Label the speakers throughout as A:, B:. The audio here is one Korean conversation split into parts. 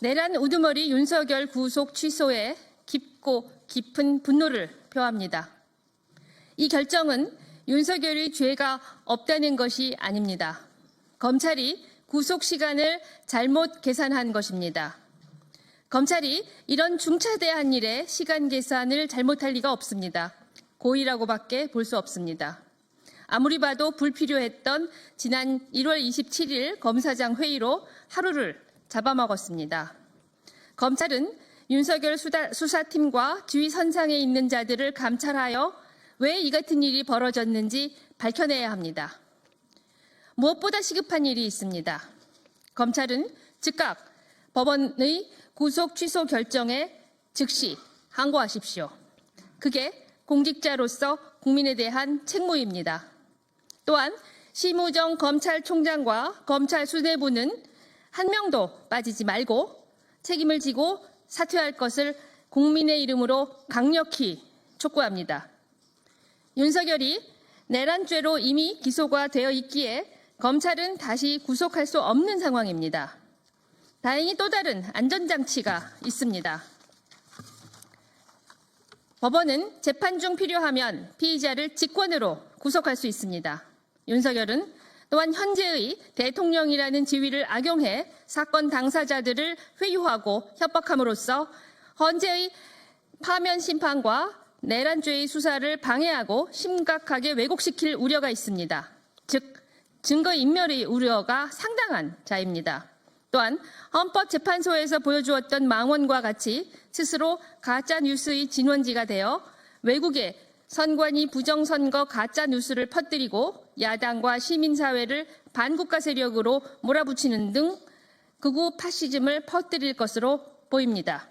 A: 내란 우두머리 윤석열 구속 취소에 깊고 깊은 분노를 표합니다. 이 결정은 윤석열의 죄가 없다는 것이 아닙니다. 검찰이 구속 시간을 잘못 계산한 것입니다. 검찰이 이런 중차대한 일에 시간 계산을 잘못할 리가 없습니다. 고의라고밖에 볼 수 없습니다. 아무리 봐도 불필요했던 지난 1월 27일 검사장 회의로 하루를 잡아먹었습니다. 검찰은 윤석열 수다- 수사팀과 주위 선상에 있는 자들을 감찰하여 왜 이 같은 일이 벌어졌는지 밝혀내야 합니다. 무엇보다 시급한 일이 있습니다. 검찰은 즉각 법원의 구속 취소 결정에 즉시 항고하십시오. 그게 공직자로서 국민에 대한 책무입니다. 또한 심우정 검찰총장과 검찰 수뇌부는 한 명도 빠지지 말고 책임을 지고 사퇴할 것을 국민의 이름으로 강력히 촉구합니다. 윤석열이 내란죄로 이미 기소가 되어 있기에 검찰은 다시 구속할 수 없는 상황입니다. 다행히 또 다른 안전장치가 있습니다. 법원은 재판 중 필요하면 피의자를 직권으로 구속할 수 있습니다. 윤석열은 또한 현재의 대통령이라는 지위를 악용해 사건 당사자들을 회유하고 협박함으로써 현재의 파면 심판과 내란죄의 수사를 방해하고 심각하게 왜곡시킬 우려가 있습니다. 즉, 증거 인멸의 우려가 상당한 자입니다. 또한 헌법재판소에서 보여주었던 망언과 같이 스스로 가짜 뉴스의 진원지가 되어 외국에 선관위 부정선거 가짜 뉴스를 퍼뜨리고 야당과 시민사회를 반국가 세력으로 몰아붙이는 등 극우 파시즘을 퍼뜨릴 것으로 보입니다.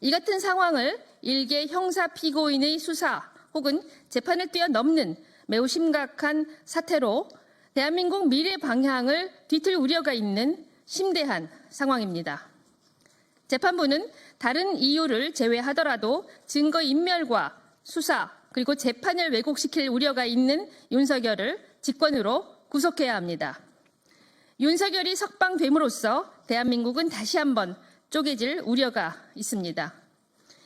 A: 이 같은 상황을 일개 형사 피고인의 수사 혹은 재판을 뛰어넘는 매우 심각한 사태로 대한민국 미래 방향을 뒤틀 우려가 있는 심대한 상황입니다. 재판부는 다른 이유를 제외하더라도 증거 인멸과 수사 그리고 재판을 왜곡시킬 우려가 있는 윤석열을 직권으로 구속해야 합니다. 윤석열이 석방됨으로써 대한민국은 다시 한번 쪼개질 우려가 있습니다.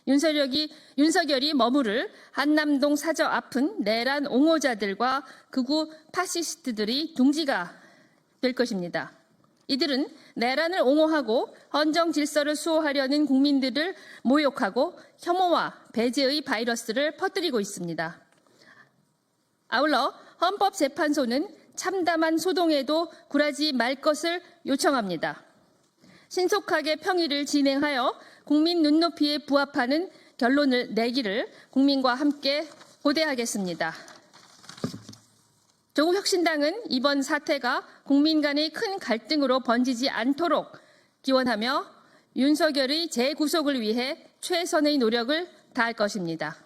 A: 윤석열이, 윤석열이 머무를 한남동 사저 앞은 내란 옹호자들과 극우 파시스트들이 둥지가 될 것입니다. 이들은 내란을 옹호하고 헌정 질서를 수호하려는 국민들을 모욕하고 혐오와 배제의 바이러스를 퍼뜨리고 있습니다. 아울러 헌법재판소는 참담한 소동에도 굴하지 말 것을 요청합니다. 신속하게 평의를 진행하여 국민 눈높이에 부합하는 결론을 내기를 국민과 함께 고대하겠습니다. 조국혁신당은 이번 사태가 국민 간의 큰 갈등으로 번지지 않도록 기원하며 윤석열의 재구속을 위해 최선의 노력을 다할 것입니다.